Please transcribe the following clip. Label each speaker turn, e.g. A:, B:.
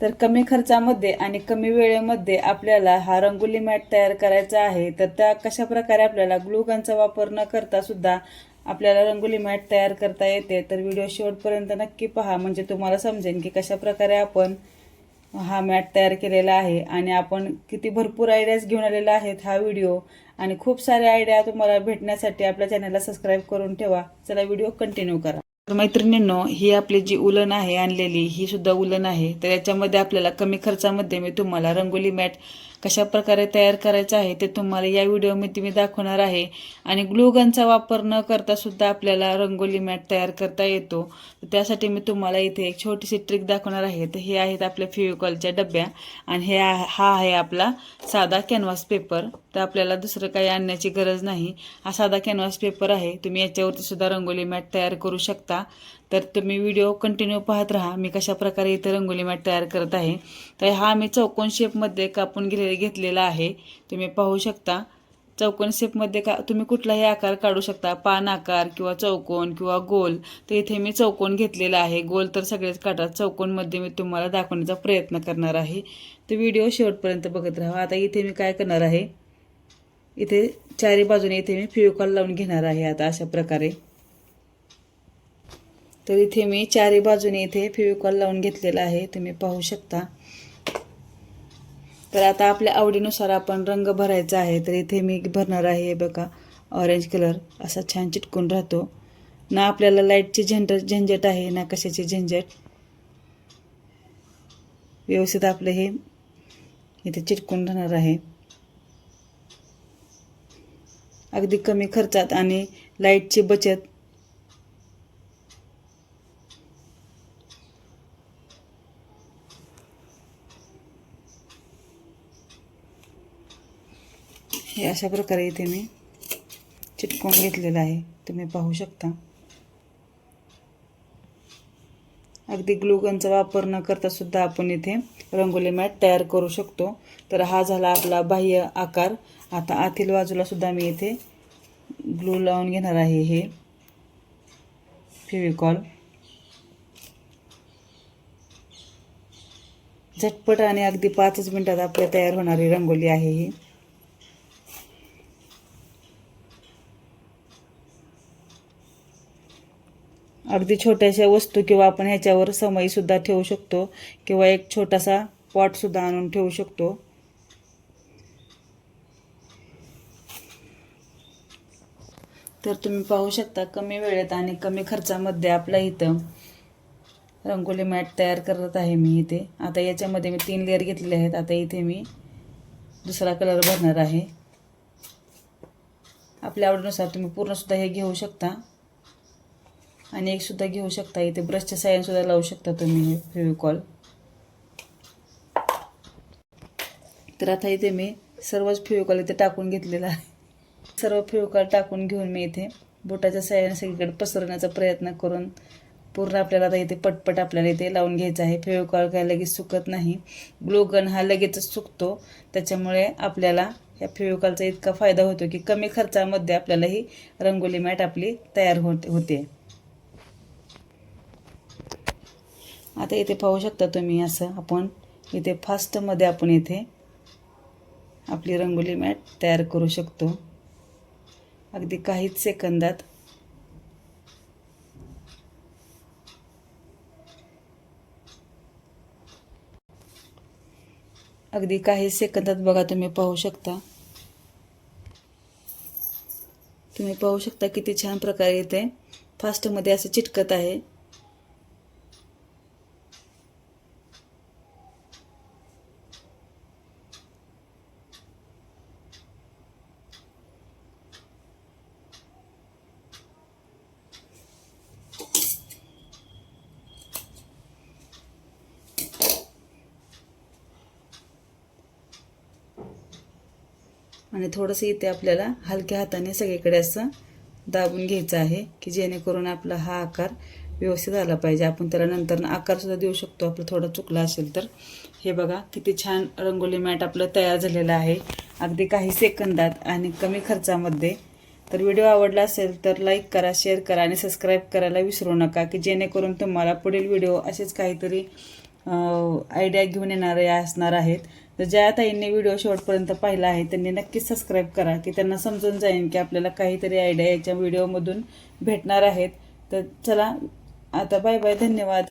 A: तर कमी खर्चामध्ये आणि कमी वेळेमध्ये आपल्याला हा रंगोली मॅट तयार करायचा आहे तर त्या कशा प्रकारे आपल्याला ग्लूगनचा वापर न करता सुद्धा आपल्याला रंगोली मॅट तयार करता येते तर व्हिडिओ शेवटपर्यंत नक्की पहा. म्हणजे तुम्हाला समजेन की कशा प्रकारे आपण हा मॅट तयार केलेला आहे आणि आपण किती भरपूर आयडियाज घेऊन आलेला आहेत हा व्हिडिओ. आणि खूप सारे आयडिया तुम्हाला भेटण्यासाठी आपल्या चॅनलला सबस्क्राईब करून ठेवा. चला व्हिडिओ कंटिन्यू करा. तर मैत्रिणींनो ही आपली जी उलन आहे आणलेली ही सुद्धा उलन आहे. तर याच्यामध्ये आपल्याला कमी खर्चामध्ये मी तुम्हाला रंगोली मॅट कशा प्रकारे तयार करायचं आहे ते तुम्हाला या व्हिडिओमध्ये मी दाखवणार आहे. आणि ग्लूगनचा वापर न करता सुद्धा आपल्याला रंगोली मॅट तयार करता येतो. त्यासाठी मी तुम्हाला इथे एक छोटीशी ट्रिक दाखवणार आहे. तर हे आहेत आपल्या फेविकॉलच्या डब्या. आणि हे हा आहे आपला साधा कॅनव्हास पेपर. तर आपल्याला दुसरं काही आणण्याची गरज नाही. हा साधा कॅनव्हास पेपर आहे. तुम्ही याच्यावरती सुद्धा रंगोली मॅट तयार करू शकता. तर तुम्ही व्हिडिओ कंटिन्यू पाहत राहा. मी कशा प्रकारे इथे रंगोली मॅट तयार करत आहे. तर हा मी चौकोन शेपमध्ये कापून गेले घेतलेला आहे. तुम्ही पाहू शकता. चौकोन शेपमध्ये का तुम्ही कुठलाही आकार काढू शकता. पान आकार किंवा चौकोन किंवा गोल. तर इथे मी चौकोन घेतलेला आहे. गोल तर सगळेच काढतात चौकोनमध्ये मी तुम्हाला दाखवण्याचा प्रयत्न करणार आहे. तर व्हिडिओ शेवटपर्यंत बघत राहा. आता इथे मी काय करणार आहे? इथे चारी बाजूने इथे मी फिओकॉल लावून घेणार आहे आता अशा प्रकारे. तर इथे मी चारी बाजूने इथे फेविकॉल लावून घेतलेला आहे. तुम्ही पाहू शकता. तर आता आपल्या आवडीनुसार आपण रंग भरायचा आहे. तर इथे मी भरणार आहे हे बघा. ऑरेंज कलर असा छान चिटकून राहतो. ना आपल्याला लाईटची झंझट झंझट आहे ना कशाची झंझट. व्यवस्थित आपलं हे इथे चिटकून राहणार आहे. अगदी कमी खर्चात आणि लाईटची बचत हे अशा प्रकारे इथे मी चिटकून घेतलेलं आहे. तुम्ही पाहू शकता. अगदी ग्लुगनचा वापर न करता सुद्धा आपण इथे रंगोली मॅट तयार करू शकतो. तर हा झाला आपला बाह्य आकार. आता आतील बाजूला सुद्धा मी इथे ग्लू लावून घेणार आहे हे. फेविकॉल. झटपट आणि अगदी पाचच मिनिटात आपल्या तयार होणारी रंगोली आहे ही. अगदी छोट्याशा वस्तू किंवा आपण ह्याच्यावर समईसुद्धा ठेवू शकतो किंवा एक छोटासा पॉटसुद्धा आणून ठेवू शकतो. तर तुम्ही पाहू शकता कमी वेळेत आणि कमी खर्चामध्ये आपल्या इथं रंगोली मॅट तयार करत आहे मी इथे. आता याच्यामध्ये मी तीन लेअर घेतलेले आहेत. आता इथे मी दुसरा कलर भरणार आहे. आपल्या आवडीनुसार तुम्ही पूर्णसुद्धा हे घेऊ शकता. आणि एक सुद्धा घेऊ शकता इथे. ब्रशच्या साह्याने सुद्धा लावू शकता तुम्ही हे फेविकॉल तर आता इथे मी सर्वच फेविकॉल इथे टाकून घेतलेला आहे. सर्व फेविकॉल टाकून घेऊन मी इथे बोटाच्या साह्याने सगळीकडे पसरवण्याचा प्रयत्न करून पूर्ण आपल्याला आता इथे पटपट आपल्याला इथे लावून घ्यायचं आहे. फेविकॉल काय लगेच सुकत नाही. ग्लोगन हा लगेचच सुकतो. त्याच्यामुळे आपल्याला ह्या फेविकॉलचा इतका फायदा होतो की कमी खर्चामध्ये आपल्याला ही रंगोली मॅट आपली तयार होत होते. आता इथे पाहू शकता तुम्ही असं आपण इथे फास्टमध्ये आपण इथे आपली रंगोली मॅट तयार करू शकतो. अगदी काहीच सेकंदात. अगदी काही सेकंदात बघा तुम्ही पाहू शकता. तुम्ही पाहू शकता किती छान प्रकारे इथे फास्टमध्ये असं चिटकत आहे. आणि थोडंसं इथे आपल्याला हलक्या हाताने सगळीकडे असं दाबून घ्यायचं आहे की जेणेकरून आपला हा आकार व्यवस्थित आला पाहिजे. आपण त्याला नंतर आकारसुद्धा देऊ शकतो. आपलं थोडं चुकलं असेल तर. हे बघा किती छान रंगोली मॅट आपलं तयार झालेलं आहे. अगदी काही सेकंदात आणि कमी खर्चामध्ये. तर व्हिडिओ आवडला असेल तर लाईक करा शेअर करा आणि सबस्क्राईब करायला विसरू नका की जेणेकरून तुम्हाला पुढील व्हिडिओ असेच काहीतरी आयडिया घेऊन येणारे असणार आहेत. तर ज्या ताईंनी व्हिडिओ शेवटपर्यंत पाहिला आहे त्यांनी नक्कीच सबस्क्राईब करा की त्यांना समजून जाईल की आपल्याला काहीतरी आयडिया याच्या व्हिडिओमधून भेटणार आहेत. तर चला आता बाय बाय धन्यवाद.